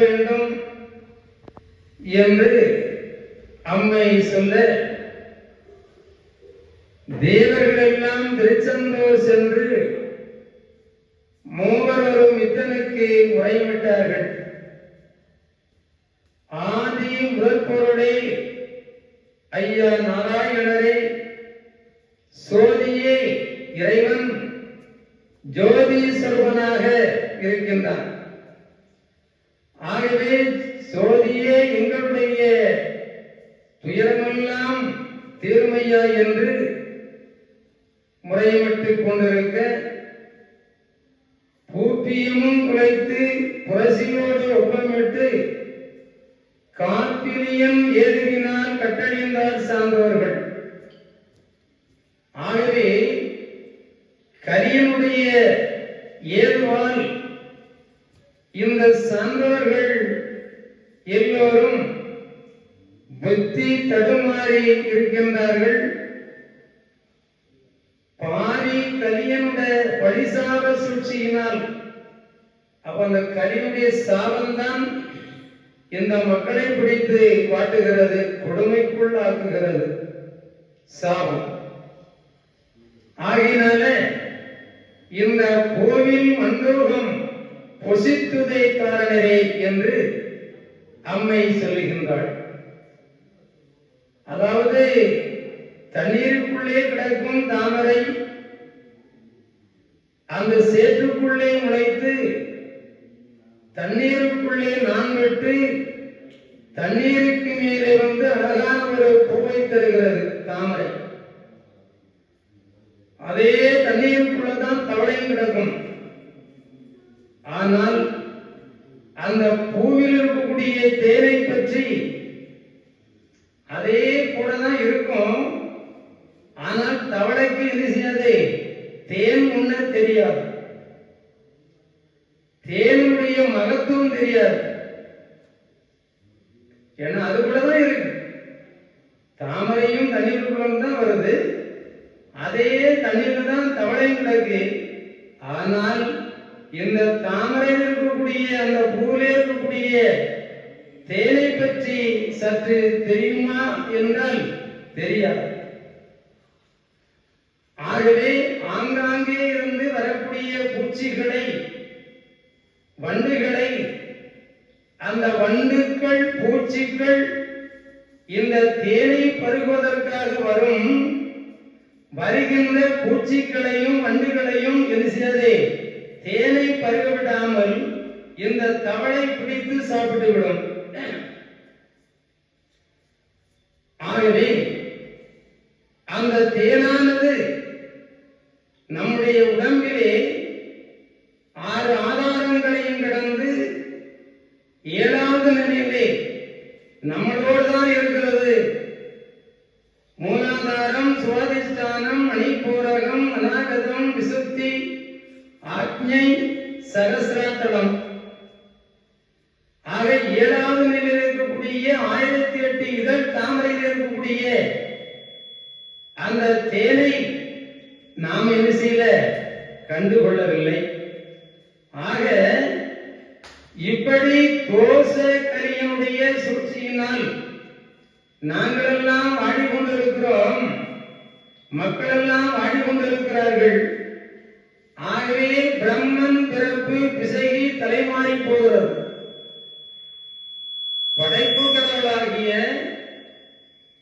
வேண்டும் என்று அம்மை சொல்ல தேவர்கள் எல்லாம் திருச்செந்தூர் சென்று மூவரும் இத்தனுக்கு உரைவிட்டார்கள் ஆதி முதற்பொருளே ஐயா நாராயணரே சோதியே இறைவன் ஜோதி சர்வனாக இருக்கின்றான். ஆகவே சோதியே எங்களுடைய துயரமெல்லாம் தீர்மையா என்று முறையமிட்டுக் கொண்டிருக்க பூப்பியமும் குலைத்து புரசியோடு ஒப்பமிட்டு காப்பிலியம் ஏதுவினால் கட்டழிந்தார் சார்ந்தவர்கள் ஆகவே கரியனுடைய ஏதுவால் இந்த சான்றோர்கள் எல்லோரும் புத்தி தடுமாறி இருக்கின்றார்கள். பாரி கலியனுடைய பழிசாப சூழ்ச்சியினால் அப்ப அந்த கலியுடைய சாபம்தான் இந்த மக்களை பிடித்து காட்டுகிறது கொடுமைக்குள் ஆக்குகிறது சாபம். ஆகினால இந்த கோவில் மண்டோகம் பொசித்துதை காரணரே என்று அம்மை சொல்லுகின்றாள். அதாவது தண்ணீருக்குள்ளே கிடைக்கும் தாமரை அந்த சேற்றுக்குள்ளே முளைத்து தண்ணீருக்குள்ளே நான் விட்டு தண்ணீருக்கு மேலே வந்து அழகான ஒரு பூவை தருகிறது தாமரை அதே தண்ணீருக்குள்ள தான் தவளையும் கிடக்கும் ஆனால் அந்த பூவில் இருக்கக்கூடிய தேனை பற்றி அதே போலதான் இருக்கும். ஆனால் தவளைக்கு என்ன செய்யாது. தேன் முன்ன தெரியாது. தேனுடைய மகத்துவம் தெரியாது. ஏன்னா அதுக்குள்ளதான் இருக்கு. தாமரையும் தண்ணீருக்குள்ள தான் வருது. அதே தண்ணீர் தான் தவளையும் கிடக்கு. ஆனால் இந்த தாமரையில் இருக்கக்கூடிய அந்த பூவிலே இருக்கக்கூடிய தேனை பற்றி சற்று தெரியுமா என்றால் தெரியாது. ஆகவே ஆங்காங்கே இருந்து வரக்கூடிய பூச்சிகளை வண்டுகளை அந்த வண்டுக்கள் பூச்சிகள் இந்த தேனை பருகுவதற்காக வரும் வருகின்ற பூச்சிகளையும் வண்டுகளையும் என்ன செய்யாது? தேனை பருக விடாமல் இந்த தவளை பிடித்து சாப்பிட்டு விடும். ஆகவே அந்த தேனானது நம்முடைய உடம்பிலே ஆறு ஆதாரங்களையும் கடந்து ஏழாவது நிலையிலே நம்மளோடு தான் இருக்கிறது. மூலாதாரம் சுவாதிஷ்டானம் மணிப்பூரகம் அநாகதம் விசுத்தி ஆக்ஞை சகசிராத்தலம் ஆக ஏழாவது நிலையில் இருக்கக்கூடிய ஆயிரத்தி எட்டு இதழ் தாமரையில் இருக்கக்கூடிய அந்த தேனை நாம் என்ன செய்யல? கண்டுகொள்ளவில்லை. ஆக இப்படி கோச கலியனுடைய சூழ்ச்சியினால் நாங்களெல்லாம் வாடிக்கொண்டிருக்கிறோம் மக்களெல்லாம் வாடிக்கொண்டிருக்கிறார்கள் தலைமாறி படைப்பு கடவுளாகிய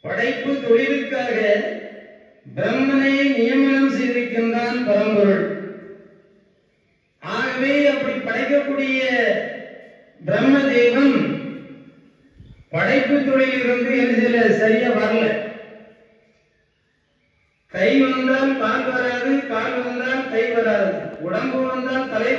படைப்பு தொழிலுக்காக பிரம்மனை நியமனம் செய்திருக்கின்றான் பரம்பொருள். ஆகவே அப்படி படைக்கக்கூடிய பிரம்ம தெய்வம் படைப்பு தொழிலிருந்து எழுதில சரியா வரல. கை வந்தால் கால் வராது கால் வந்தால் கை வராது. உடம்பு வந்தால் தலை